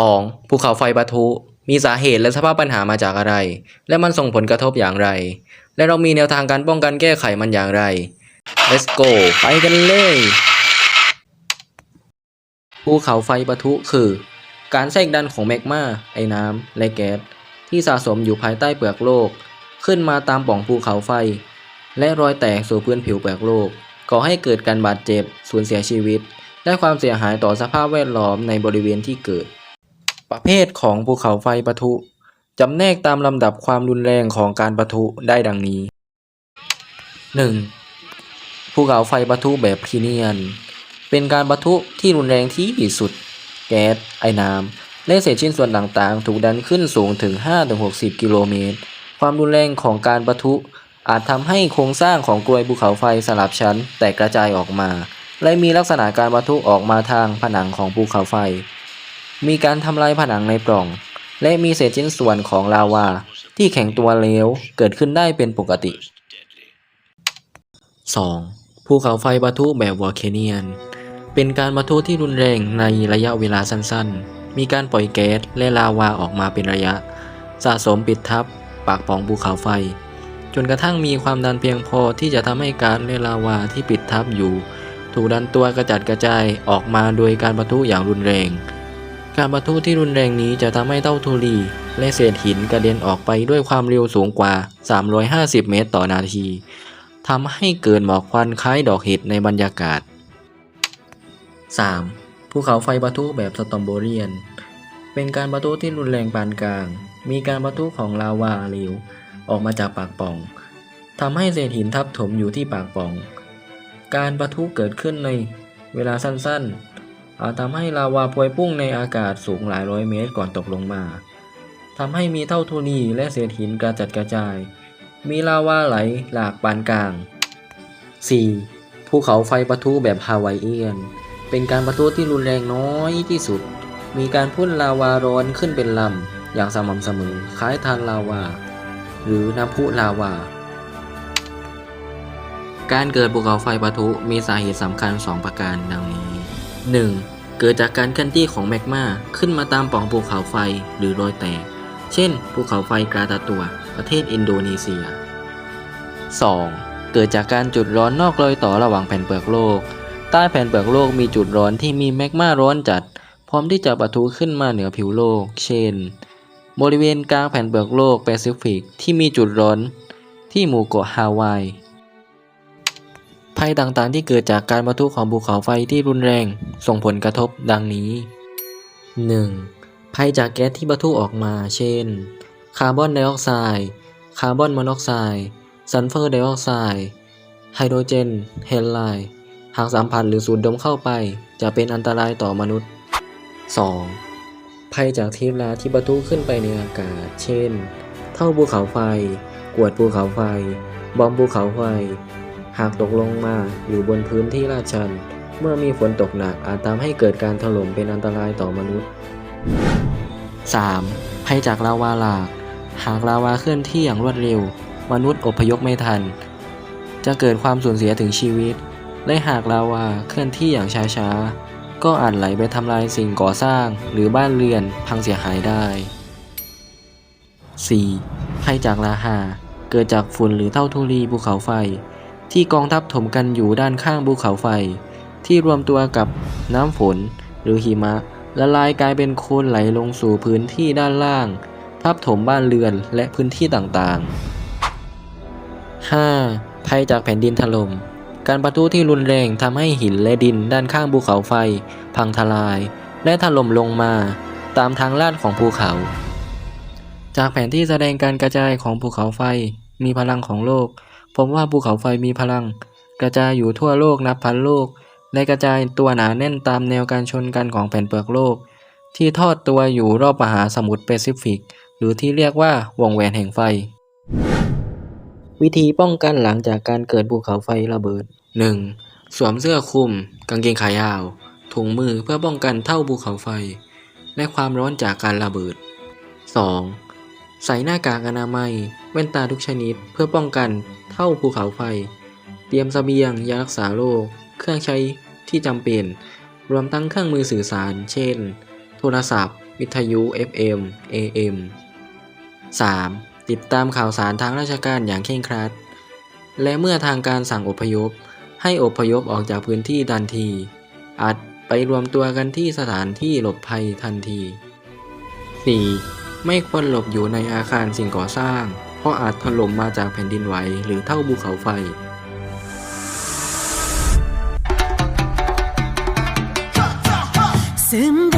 2. ภูเขาไฟปะทุ มีสาเหตุและสภาพปัญหามาจากอะไร และมันส่งผลกระทบอย่างไร และเรามีแนวทางการป้องกันแก้ไขมันอย่างไร Let's go ไปกันเลย ภูเขาไฟปะทุคือ การแทรกดันของแมกมาไอ้น้ำและแก๊สที่สะสมอยู่ภายใต้เปลือกโลก ขึ้นมาตามป่องภูเขาไฟ และรอยแตกสู่พื้นผิวเปลือกโลกก่อให้เกิดการบาดเจ็บสูญเสียชีวิต และความเสียหายต่อสภาพแวดล้อมในบริเวณที่เกิด ประเภทของภูเขาไฟปะทุ จำแนกตามลำดับความรุนแรงของการปะทุได้ดังนี้ 1. ภูเขาไฟปะทุแบบพีเนียน เป็นการปะทุที่รุนแรงที่สุด แก๊สไอน้ำและเศษชิ้นส่วนต่างๆ ถูกดันขึ้นสูงถึง 5-60 กิโลเมตร ความรุนแรงของการปะทุ อาจทำให้โครงสร้างของกลวยภูเขาไฟสลับชั้นแตกกระจายออกมา และมีลักษณะการปะทุออกมาทางผนังของภูเขาไฟ มีการทำลายผนังในปล่อง และมีเศษชิ้นส่วนของลาวา ที่แข็งตัวเลวเกิดขึ้นได้เป็นปกติ 2. ภูเขาไฟปะทุแบบวอลเคเนียน เป็นการปะทุที่รุนแรงในระยะเวลาสั้นๆ มีการปล่อยแก๊สและลาวาออกมาเป็นระยะ สะสมปิดทับ ปากปล่องภูเขาไฟ จนกระทั่งมีความดันเพียงพอที่จะทำให้กาซและลาวาที่ปิดทับอยู่ ถูกดันตัวกระจัดกระจายออกมาโดยการปะทุอย่างรุนแรง การปะทุที่รุนแรงนี้จะทำให้เต้าทุลีและเศษหินกระเด็นออกไปด้วยความเร็วสูงกว่า 350 เมตรต่อนาทีทำให้เกิดหมอกควันคล้ายดอกเห็ดในบรรยากาศ 3. ภูเขาไฟปะทุแบบสตอมโบเรียน เป็นการปะทุที่รุนแรงปานกลาง มีการปะทุของลาวาเหลวออกมาจากปากป่องทำให้เศษหินทับถมอยู่ที่ปากป่อง การปะทุเกิดขึ้นในเวลาสั้นๆ อาจทำให้ลาวาพวยพุ่งในอากาศสูงหลายร้อยเมตรก่อนตกลงมาทำให้มีเท่าทุลีและเศษหินกระจัดกระจาย มีลาวาไหลหลากปานกลาง 4. ภูเขาไฟปะทุแบบฮาวายเอียน เป็นการปะทุที่รุนแรงน้อยที่สุด มีการพ่นลาวาร้อนขึ้นเป็นลำ อย่างสม่ำเสมอคล้ายทานลาวา หรือน้ำพุลาวา การเกิดภูเขาไฟปะทุมีสาเหตุสำคัญ 2 ประการดังนี้ 1. เกิดจากการเคลื่อนที่ของแมกมาขึ้นมาตามปล่องภูเขาไฟหรือรอยแตก เช่น ภูเขาไฟกราตาตัว ประเทศอินโดนีเซีย 2. เกิดจากการจุดร้อนนอกรอยต่อระหว่างแผ่นเปลือกโลก ใต้แผ่นเปลือกโลกมีจุดร้อนที่มีแมกมาร้อนจัด พร้อมที่จะปะทุขึ้นมาเหนือผิวโลก เช่น บริเวณกลางแผ่นเปลือกโลกแปซิฟิกที่มีจุดร้อนที่หมู่เกาะฮาวาย ภัยต่างๆ ที่เกิดจากการปะทุของภูเขาไฟที่รุนแรง ส่งผลกระทบดังนี้ 1. ภัยจากแก๊สที่ปะทุออกมา เช่น คาร์บอนไดออกไซด์ คาร์บอนมอนอกไซด์ ซัลเฟอร์ไดออกไซด์ ไฮโดรเจน เฮลไลด์ หากสัมผัสหรือสูดดมเข้าไป จะเป็นอันตรายต่อมนุษย์ 2. ภัยจากเทปลาที่ปะทุขึ้นไปในอากาศ เช่น เท่าภูเขาไฟ กวดภูเขาไฟ บอมภูเขาไฟ หากตกลงมาอยู่บนพื้นที่ลาดชัน เมื่อมีฝนตกหนักอาจทำให้เกิดการถล่มเป็นอันตรายต่อมนุษย์ 3. ภัยจากลาวาหลาก หากลาวาเคลื่อนที่อย่างรวดเร็ว มนุษย์อพยพไม่ทัน จะเกิดความสูญเสียถึงชีวิต และหากลาวาเคลื่อนที่อย่างช้าๆ ก็อาจไหลไปทำลายสิ่งก่อสร้างหรือบ้านเรือนพังเสียหายได้ 4. ภัยจากลาหา เกิดจากฝุ่นหรือเท่าทุลีภูเขาไฟ ที่กองทับถมกันอยู่ด้านข้างภูเขาไฟ ที่รวมตัวกับน้ำฝนหรือหิมะละลายกลายเป็นโคลนไหลลงสู่พื้นที่ด้านล่าง ทับถมบ้านเรือนและพื้นที่ต่างๆ 5. ภัยจากแผ่นดินถล่ม การปะทุที่รุนแรงทำให้หินและดินด้านข้างภูเขาไฟ พังทลาย และถล่มลงมา ตามทางลาดของภูเขา จากแผนที่แสดงการกระจายของภูเขาไฟ มีพลังของโลก พบว่าภูเขาไฟมีพลัง กระจายอยู่ทั่วโลกนับพันโลก และกระจายตัวหนาแน่นตามแนวการชนกันของแผ่นเปลือกโลก ที่ทอดตัวอยู่รอบมหาสมุทรแปซิฟิก หรือที่เรียกว่าวงแหวนแห่งไฟ วิธีป้องกันหลังจากการเกิดภูเขาไฟระเบิด 1. สวมเสื้อคลุม กางเกงขายาว ถุงมือเพื่อป้องกันเท่าภูเขาไฟ และความร้อนจากการระเบิด 2. ใส่หน้ากากอนามัย แว่นตาทุกชนิดเพื่อป้องกัน เท่าภูเขาไฟ เตรียมเสบียงยารักษาโรค เครื่องใช้ที่จำเป็น รวมทั้งเครื่องมือสื่อสาร เช่น โทรศัพท์ วิทยุ FM AM 3. ติดตามข่าวสารทางราชการอย่างเคร่งครัด และเมื่อทางการสั่งอพยพ ให้อพยพออกจากพื้นที่ทันที อาจไปรวมตัวกันที่สถานที่หลบภัยทันที 4. ไม่ควรหลบอยู่ในอาคารสิ่งก่อสร้าง เพราะอาจถล่มมาจากแผ่นดินไหวหรือเท่าภูเขาไฟซึม